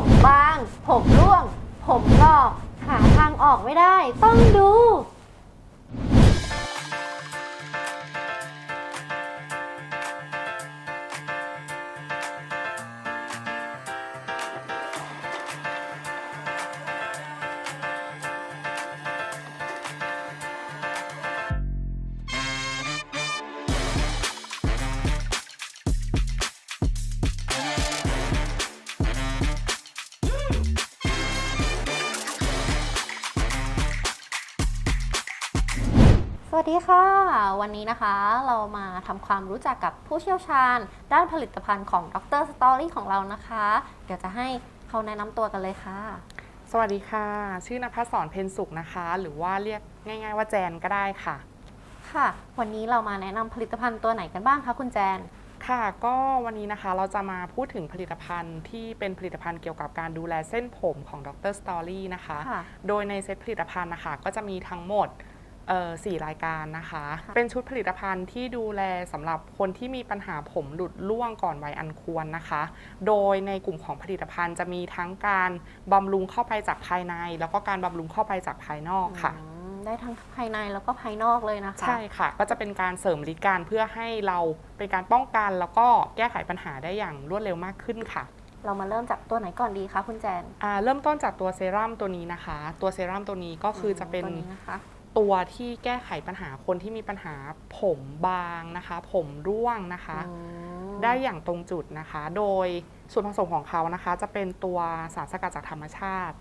ผมบาง ผมร่วง ผมงอก หาทางออกไม่ได้ ต้องดู สวัสดีค่ะ วันนี้นะคะเรามาทำความรู้จักกับผู้เชี่ยวชาญ ด้านผลิตภัณฑ์ของดรสตอรี่ของเรานะคะ เดี๋ยวจะให้เขาแนะนำตัวกันเลยค่ะ สวัสดีค่ะ ชื่อนภัสสรเพนสุขนะคะ หรือว่าเรียกง่าย ๆ ว่าแจนก็ได้ค่ะ ค่ะ วันนี้เรามาแนะนำผลิตภัณฑ์ตัวไหนกันบ้างคะคุณแจน ค่ะก็วันนี้นะคะเราจะมาพูดถึงผลิตภัณฑ์ที่เป็นผลิตภัณฑ์เกี่ยวกับการดูแลเส้นผมของดรสตอรี่นะคะ ค่ะ โดยในเซตผลิตภัณฑ์นะคะก็จะมีทั้งหมดเอ่อ สี่รายการนะคะค่ะเป็นชุดผลิตภัณฑ์ที่ดูแลสำหรับคนที่มีปัญหาผมหลุดร่วงก่อนวัยอันควรนะคะ โดยในกลุ่มของผลิตภัณฑ์จะมีทั้งการบำรุงเข้าไปจากภายใน แล้วก็การบำรุงเข้าไปจากภายนอกค่ะอืมได้ทั้งภายในแล้วก็ภายนอกเลยนะคะ ใช่ค่ะ ก็จะเป็นการเสริมฤทธิ์การเพื่อให้เราเป็นการป้องกันแล้วก็แก้ไขปัญหาได้อย่างรวดเร็วมากขึ้นค่ะเรามาเริ่มจากตัวไหนก่อนดีคะคุณแจน อ่าเริ่มต้นจากตัวเซรั่มตัวนี้นะคะ ตัวเซรั่มตัวนี้ก็คือจะเป็นตัวนี้นะคะ ตัวที่แก้ไขปัญหาคนที่มีปัญหาผมบางนะคะ ผมร่วงนะคะอืมได้อย่างตรงจุดนะคะ โดยส่วนผสมของเขานะคะ จะเป็นตัวสารสกัดจากธรรมชาติ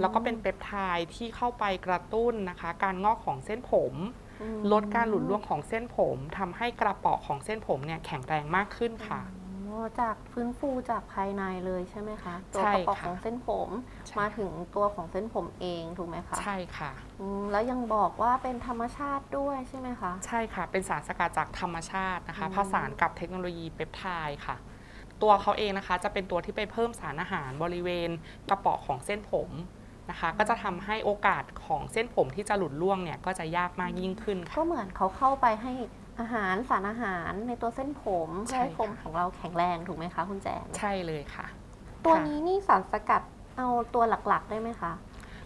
แล้วก็เป็นเปปไทด์ที่เข้าไปกระตุ้นนะคะ การงอกของเส้นผมอืมลดการหลุดร่วงของเส้นผมทำให้กระเปาะของเส้นผมเนี่ยแข็งแรงมากขึ้นค่ะอ๋อ จากฟื้นฟูจากภายในเลยใช่ไหมคะ ตัวใช่กระป๋องค่ะของเส้นผมใช่มาถึงตัวของเส้นผมเองถูกไหมคะ ใช่ค่ะอืมแล้วยังบอกว่าเป็นธรรมชาติด้วยใช่ไหมคะ ใช่ค่ะ เป็นสารสกัดจากธรรมชาตินะคะอืมผสานกับเทคโนโลยีเปปไทด์ค่ะ ตัวเขาเองนะคะ จะเป็นตัวที่ไปเพิ่มสารอาหารบริเวณกระเปาะของเส้นผมนะคะก็จะทำให้โอกาสของเส้นผมที่จะหลุดร่วงเนี่ยก็จะยากมากยิ่งขึ้นค่ะก็เหมือนเขาเข้าไปให้ อาหารสารอาหารในตัวเส้นผมเพื่อให้ใช่ผมค่ะของเราแข็งแรงถูกไหมคะคุณแจนใช่เลยค่ะ ตัวค่ะนี้นี่สารสกัดเอาตัวหลักๆ ได้ไหมคะ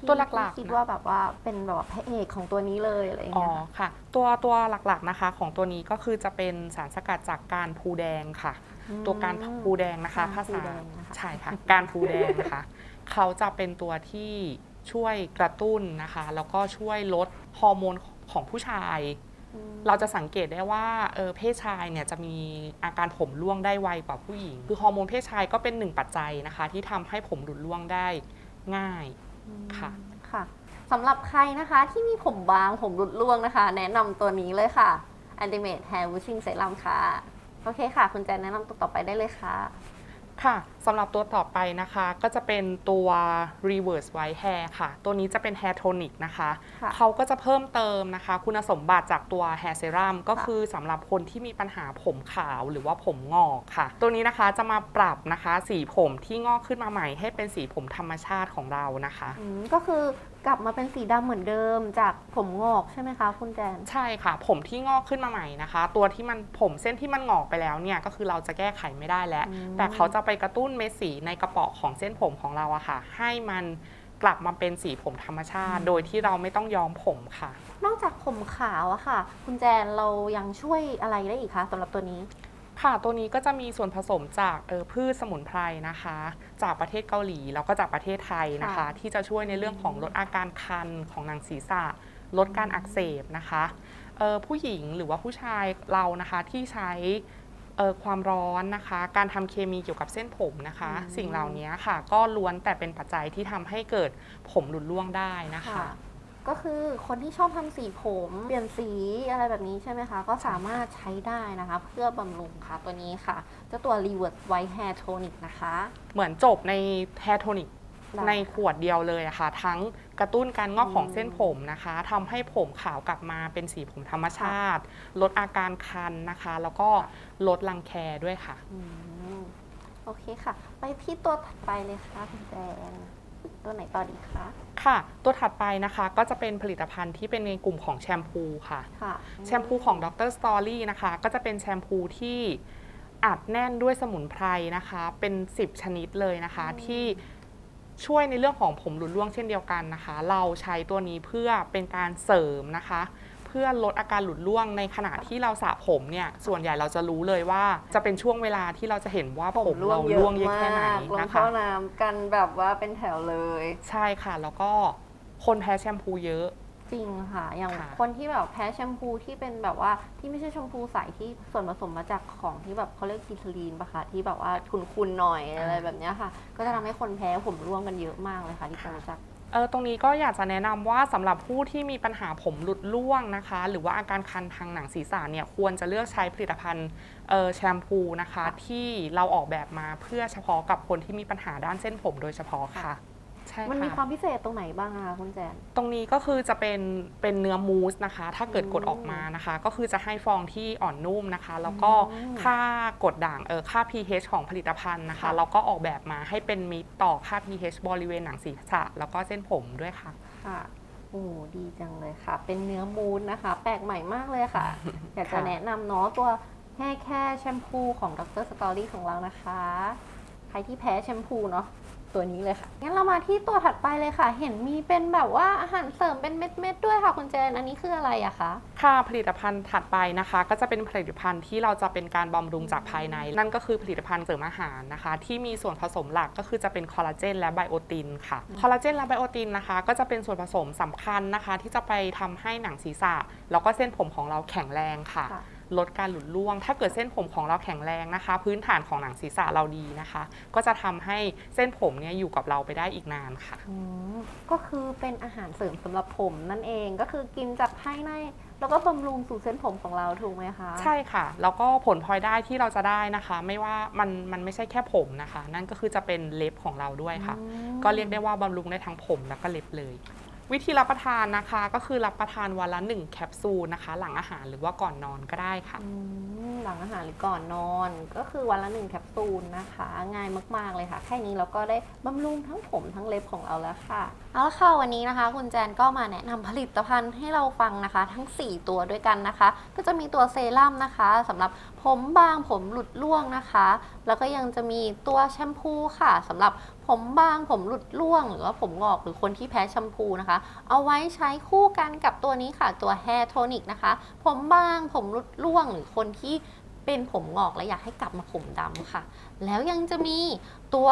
ที่ตัวหลักๆที่คิดนะว่าแบบว่าเป็นแบบว่าพระเอกของตัวนี้เลยอะไรอย่างอ๋อเงี้ยค่ะค่ะ ตัวตัวหลักๆนะคะ ของตัวนี้ก็คือจะเป็นสารสกัดจากการพูแดงค่ะ ตัวการพูแดงนะคะการภาพูษาแดงนะคะใช่ค่ะ การพูแดงนะคะ เขาจะเป็นตัวที่ช่วยกระตุ้นนะคะ แล้วก็ช่วยลดฮอร์โมนของผู้ชายอืม เราจะสังเกตได้ว่าเออเพศชายเนี่ยจะมีอาการผมร่วงได้ไวกว่าผู้หญิง คือฮอร์โมนเพศชายก็เป็นหนึ่งปัจจัยนะคะ ที่ทำให้ผมหลุดร่วงได้ง่ายค่ะค่ะสำหรับใครนะคะที่มีผมบางผมหลุดร่วงนะคะ แนะนำตัวนี้เลยค่ะ Ultimate Hair Washing Serum ค่ะ โอเคค่ะ คุณแจนแนะนำตัวต่อไปได้เลยค่ะ ค่ะสำหรับตัวต่อไปนะคะก็จะเป็นตัว reverse white hair ค่ะ ตัวนี้จะเป็น hair tonic นะคะ ค่ะเขาก็จะเพิ่มเติมนะคะ คุณสมบัติจากตัว hair serum ก็ค่ะคือสำหรับคนที่มีปัญหาผมขาวหรือว่าผมงอกค่ะ ตัวนี้นะคะจะมาปรับนะคะ สีผมที่งอกขึ้นมาใหม่ให้เป็นสีผมธรรมชาติของเรานะคะ อืมก็คือ กลับมาเป็นสีดำเหมือนเดิมจากผมงอกใช่ไหมคะ คุณแจน ใช่ค่ะ ผมที่งอกขึ้นมาใหม่นะคะ ตัวที่มันผมเส้นที่มันงอกไปแล้วเนี่ยก็คือเราจะแก้ไขไม่ได้แล้ว อืม แต่เขาจะไปกระตุ้นเม็ดสีในกระเป๋อของเส้นผมของเราอะค่ะ ให้มันกลับมาเป็นสีผมธรรมชาติ โดยที่เราไม่ต้องย้อมผมค่ะ นอกจากผมขาวอะค่ะ คุณแจนเรายังช่วยอะไรได้อีกคะสำหรับตัวนี้ ค่ะตัวนี้ก็จะมีส่วนผสมจากเออพืชสมุนไพรนะคะ จากประเทศเกาหลีแล้วก็จากประเทศไทยนะคะค่ะที่จะช่วยในเรื่องของลดอาการคันของหนังศีรษะ ลดการอักเสบนะคะเอ่อผู้หญิงหรือว่าผู้ชายเรานะคะที่ใช้เอ่อความร้อนนะคะ การทำเคมีเกี่ยวกับเส้นผมนะคะอืมสิ่งเหล่านี้ค่ะ ก็ล้วนแต่เป็นปัจจัยที่ทำให้เกิดผมหลุดร่วงได้นะคะค่ะ ก็คือคนที่ชอบทำสีผมเปลี่ยนสีอะไรแบบนี้ใช่ไหมคะ ก็สามารถใช้ได้นะคะ เพื่อบำรุงค่ะตัวนี้ค่ะเจ้าตัว Reverse White Hair Tonic นะคะ เหมือนจบในแฮร์โทนิกได้ในขวดเดียวเลยอะค่ะ ทั้งกระตุ้นการงอกของอืมเส้นผมนะคะทำให้ผมขาวกลับมาเป็นสีผมธรรมชาติ ลดอาการคันนะคะ แล้วก็ลดรังแคด้วยค่ะ อืมโอเคค่ะ ไปที่ตัวถัดไปเลยค่ะคุณแจน ตัวไหนต่อดีคะค่ะ ตัวถัดไปนะคะก็จะเป็นผลิตภัณฑ์ที่เป็นในกลุ่มของแชมพูค่ะ ค่ะ แชมพูของดรสตอรี่นะคะ ก็จะเป็นแชมพูที่อัดแน่นด้วยสมุนไพรนะคะ เป็น 10 ชนิดเลยนะคะ ที่ช่วยในเรื่องของผมหลุดร่วงเช่นเดียวกันนะคะ เราใช้ตัวนี้เพื่อเป็นการเสริมนะคะเพื่อลดอาการหลุดร่วงในขณะที่เราสระผมเนี่ยส่วนใหญ่เราจะรู้เลยว่า จะเป็นช่วงเวลาที่เราจะเห็นว่าผมเราร่วงเยอะแค่ไหนลงนะเข้าคะน้ำกันแบบว่าเป็นแถวเลย ใช่ค่ะแล้วก็คนแพ้แชมพูเยอะจริงค่ะ อย่างค่ะคนที่แบบแพ้แชมพูที่เป็นแบบว่าที่ไม่ใช่แชมพูใสที่ส่วนผสมมาจากของที่แบบเขาเรียกกิทลีนปะคะที่แบบว่าคุนๆหน่อยอะไรแบบเนี้ยค่ะ ก็จะทำให้คนแพ้ผมร่วงกันเยอะมากเลยค่ะที่ผมรู้จัก เออตรงนี้ก็อยากจะแนะนำว่าสำหรับผู้ที่มีปัญหาผมหลุดร่วงนะคะ หรือว่าอาการคันทางหนังศีรษะเนี่ยควรจะเลือกใช้ผลิตภัณฑ์แชมพูนะคะ ที่เราออกแบบมาเพื่อเฉพาะกับคนที่มีปัญหาด้านเส้นผมโดยเฉพาะค่ะ ใช่มันมีค่ะความพิเศษตรงไหนบ้างคะคุณแจน ตรงนี้ก็คือจะเป็นเป็นเนื้อมูสนะคะ ถ้าเกิดอืมกดออกมานะคะ ก็คือจะให้ฟองที่อ่อนนุ่มนะคะ แล้วก็อืมค่ากดด่างเออค่า pH ของผลิตภัณฑ์นะคะค่ะเราก็ออกแบบมาให้เป็นมิตรต่อค่า pH บริเวณหนังศีรษะแล้วก็เส้นผมด้วยค่ะ ค่ะ โอ้ดีจังเลยค่ะ เป็นเนื้อมูนนะคะ แปลกใหม่มากเลยค่ะ อยากจะค่ะ แนะนำเนาะตัวแค่แค่แชมพูของดรสตอรี่ของเรานะคะ ใครที่แพ้แชมพูเนาะ ตัวนี้เลยค่ะ งั้นเรามาที่ตัวถัดไปเลยค่ะ เห็นมีเป็นแบบว่าอาหารเสริมเป็นเม็ดๆด้วยค่ะคุณเจน อันนี้คืออะไรอะคะ ค่ะผลิตภัณฑ์ถัดไปนะคะ ก็จะเป็นผลิตภัณฑ์ที่เราจะเป็นการบำรุงจากภายใน นั่นก็คือผลิตภัณฑ์เสริมอาหารนะคะ ที่มีส่วนผสมหลักก็คือจะเป็นคอลลาเจนและไบโอตินค่ะ คอลลาเจนและไบโอตินนะคะ ก็จะเป็นส่วนผสมสำคัญนะคะ ที่จะไปทำให้หนังศีรษะ แล้วก็เส้นผมของเราแข็งแรงค่ะค่ะ ลดการหลุดร่วง ถ้าเกิดเส้นผมของเราแข็งแรงนะคะ พื้นฐานของหนังศีรษะเราดีนะคะ ก็จะทำให้เส้นผมเนี่ยอยู่กับเราไปได้อีกนานค่ะอืมก็คือเป็นอาหารเสริมสำหรับผมนั่นเองก็คือกินจากภายในแล้วก็บำรุงสู่เส้นผมของเราถูกไหมคะ ใช่ค่ะ แล้วก็ผลพลอยได้ที่เราจะได้นะคะ ไม่ว่ามันมันไม่ใช่แค่ผมนะคะ นั่นก็คือจะเป็นเล็บของเราด้วยค่ะอืมก็เรียกได้ว่าบำรุงได้ทั้งผมแล้วก็เล็บเลย วิธีรับประทานนะคะ ก็คือรับประทานวันละหนึ่งแคปซูลนะคะ หลังอาหารหรือว่าก่อนนอนก็ได้ค่ะ อืมหลังอาหารหรือก่อนนอน ก็คือวันละหนึ่งแคปซูลนะคะ ง่ายมาก ๆ เลยค่ะ แค่นี้เราก็ได้บำรุงทั้งผมทั้งเล็บของเราแล้วค่ะ เอาละค่ะวันนี้นะคะ คุณแจนก็มาแนะนำผลิตภัณฑ์ให้เราฟังนะคะ ทั้ง 4 ตัวด้วยกันนะคะ ก็จะมีตัวเซรั่มนะคะสำหรับ ผมบางผมหลุดร่วงนะคะ แล้วก็ยังจะมีตัวแชมพูค่ะสำหรับผมบางผมหลุดร่วง หรือว่าผมงอกหรือคนที่แพ้แชมพูนะคะ เอาไว้ใช้คู่กันกับตัวนี้ค่ะ ตัว Hair Tonic นะคะ ผมบางผมหลุดร่วง หรือคนที่เป็นผมงอกและอยากให้กลับมาผมดำค่ะ แล้วยังจะมีตัว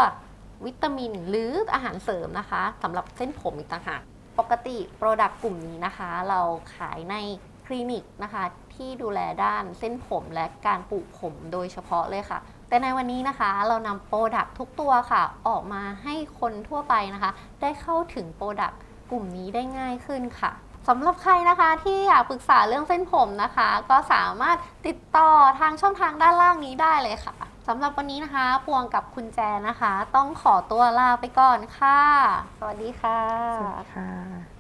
วิตามินหรืออาหารเสริมนะคะสำหรับเส้นผมอีกต่างหากปกติโปรดักต์กลุ่มนี้นะคะ เราขายใน คลินิกนะคะที่ดูแลด้านเส้นผมและการปลูกผมโดยเฉพาะเลยค่ะ แต่ในวันนี้นะคะเรานำโปรดักต์ทุกตัวค่ะ ออกมาให้คนทั่วไปนะคะ ได้เข้าถึงโปรดักกลุ่มนี้ได้ง่ายขึ้นค่ะสำหรับใครนะคะที่อยากปรึกษาเรื่องเส้นผมนะคะ ก็สามารถติดต่อทางช่องทางด้านล่างนี้ได้เลยค่ะสำหรับวันนี้นะคะ ปวงกับคุณแจนะคะ ต้องขอตัวลาไปก่อนค่ะ สวัสดีค่ะ สวัสดีค่ะ